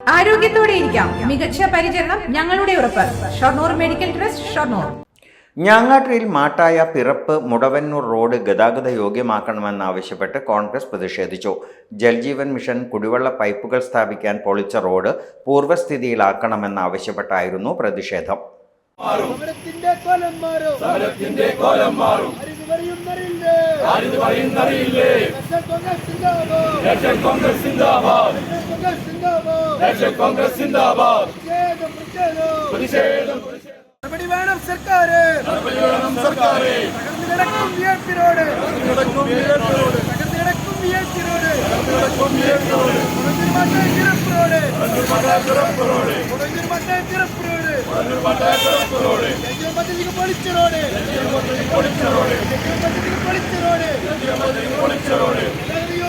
ആരോഗ്യത്തോടെ ഇരിക്കാം. മികച്ച പരിചരണം ഞങ്ങളുടെ ഉറപ്പ്. Shoranur medical trust Shoranur. ഞാങ്ങാട്ടിൽ Mattaya പിറപ്പ് മുടവന്നൂർ റോഡ് ഗതാഗത യോഗ്യമാക്കണമെന്നാവശ്യപ്പെട്ട് കോൺഗ്രസ് പ്രതിഷേധിച്ചു. ജൽജീവൻ മിഷൻ കുടിവെള്ള പൈപ്പുകൾ സ്ഥാപിക്കാൻ പൊളിച്ച റോഡ് പൂർവസ്ഥിതിയിലാക്കണമെന്നാവശ്യപ്പെട്ടായിരുന്നു പ്രതിഷേധം. കോൺഗ്രസ് നാഷണൽ കോൺഗ്രസ് സിന്ദാബാദ് പ്രതിഷേധം നടപടി വേണം സർക്കാർ നടപടി വേണം സർക്കാർ തകർന്നു കിടക്കും വിയർപ്പി റോഡ് തകർന്നു കിടക്കും വിയർപ്പി റോഡ് മുടങ്ങിരുമാട്ടെ തിരപ്പ് റോഡ് മുടങ്ങിരുമാട്ടെ തിരപ്പ് റോഡ് ജനജീവൻ പദ്ധതിക്ക് പൊളിച്ച റോഡ് ജനജീവൻ പദ്ധതിക്ക് പൊളിച്ച റോഡ് ജനജീവൻ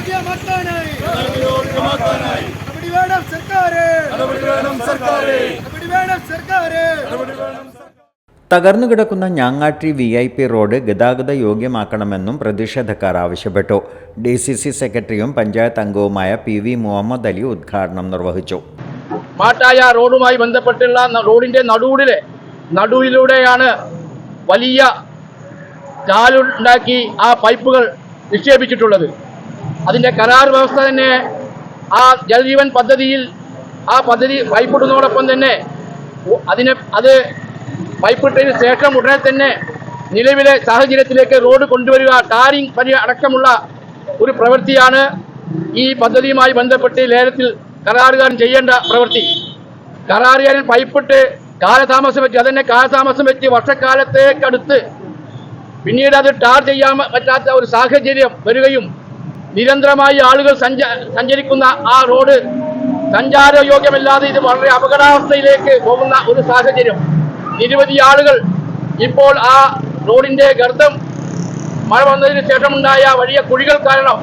യോഗ്യമാക്കാനായി. നടപടി വേണം സർക്കാർ നടപടി വേണം സർക്കാർ നടപടി വേണം സർക്കാർ തകർന്നു കിടക്കുന്ന ഞാങ്ങാട്ടി വി ഐ പി റോഡ് ഗതാഗത യോഗ്യമാക്കണമെന്നും പ്രതിഷേധക്കാർ ആവശ്യപ്പെട്ടു. ഡി സി സി സെക്രട്ടറിയും പഞ്ചായത്ത് അംഗവുമായ പി വി മുഹമ്മദ് അലി ഉദ്ഘാടനം നിർവഹിച്ചു. മാട്ടായ റോഡുമായി ബന്ധപ്പെട്ടുള്ള റോഡിന്റെ നടുവിലെ നടുവിലൂടെയാണ് വലിയ കാലുണ്ടാക്കി ആ പൈപ്പുകൾ നിക്ഷേപിച്ചിട്ടുള്ളത്. അതിന്റെ കരാർ വ്യവസ്ഥ തന്നെ ആ ജലജീവൻ പദ്ധതിയിൽ ആ പദ്ധതി പൈപ്പിടുന്നതോടൊപ്പം തന്നെ അതിനെ അത് പൈപ്പിട്ടതിന് ശേഷം ഉടനെ തന്നെ നിലവിലെ സാഹചര്യത്തിലേക്ക് റോഡ് കൊണ്ടുവരിക ടാറിംഗ് പരി അടക്കമുള്ള ഒരു പ്രവൃത്തിയാണ് ഈ പദ്ധതിയുമായി ബന്ധപ്പെട്ട് ലേലത്തിൽ കരാറുകാരൻ ചെയ്യേണ്ട പ്രവൃത്തി. കരാറുകാരൻ പൈപ്പിട്ട് കാലതാമസം വെച്ച് അതന്നെ കാലതാമസം വെച്ച് വർഷക്കാലത്തേക്കടുത്ത് പിന്നീട് അത് ടാർ ചെയ്യാൻ പറ്റാത്ത ഒരു സാഹചര്യം വരികയും നിരന്തരമായി ആളുകൾ സഞ്ച സഞ്ചരിക്കുന്ന ആ റോഡ് സഞ്ചാരയോഗ്യമല്ലാതെ ഇത് വളരെ അപകടാവസ്ഥയിലേക്ക് പോകുന്ന ഒരു സാഹചര്യം. നിരവധി ആളുകൾ ഇപ്പോൾ ആ റോഡിന്റെ ഗർത്തം മഴ വന്നതിന് ശേഷമുണ്ടായ വലിയ കുഴികൾ കാരണം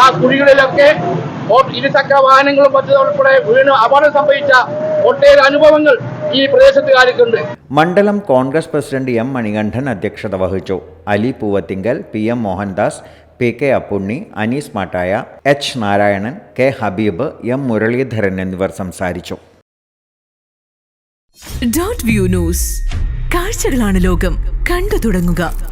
ആ കുഴികളിലൊക്കെ ഇരുചക്ര വാഹനങ്ങളും മറ്റു ഉൾപ്പെടെ വീണ് അപകടം സംഭവിച്ച ഒട്ടേറെ അനുഭവങ്ങൾ ഈ പ്രദേശത്തുകാർക്കുണ്ട്. മണ്ഡലം കോൺഗ്രസ് പ്രസിഡന്റ് എം മണികണ്ഠൻ അധ്യക്ഷത വഹിച്ചു. Ali Poovathingal P M Mohandas P K Appunni Anees Mattaya H Narayanan K Habeeb M Muraleedharan എന്നിവർ സംസാരിച്ചു. Dot view news. കാഴ്ചകളാണ് ലോകം. കണ്ടു തുടങ്ങുക.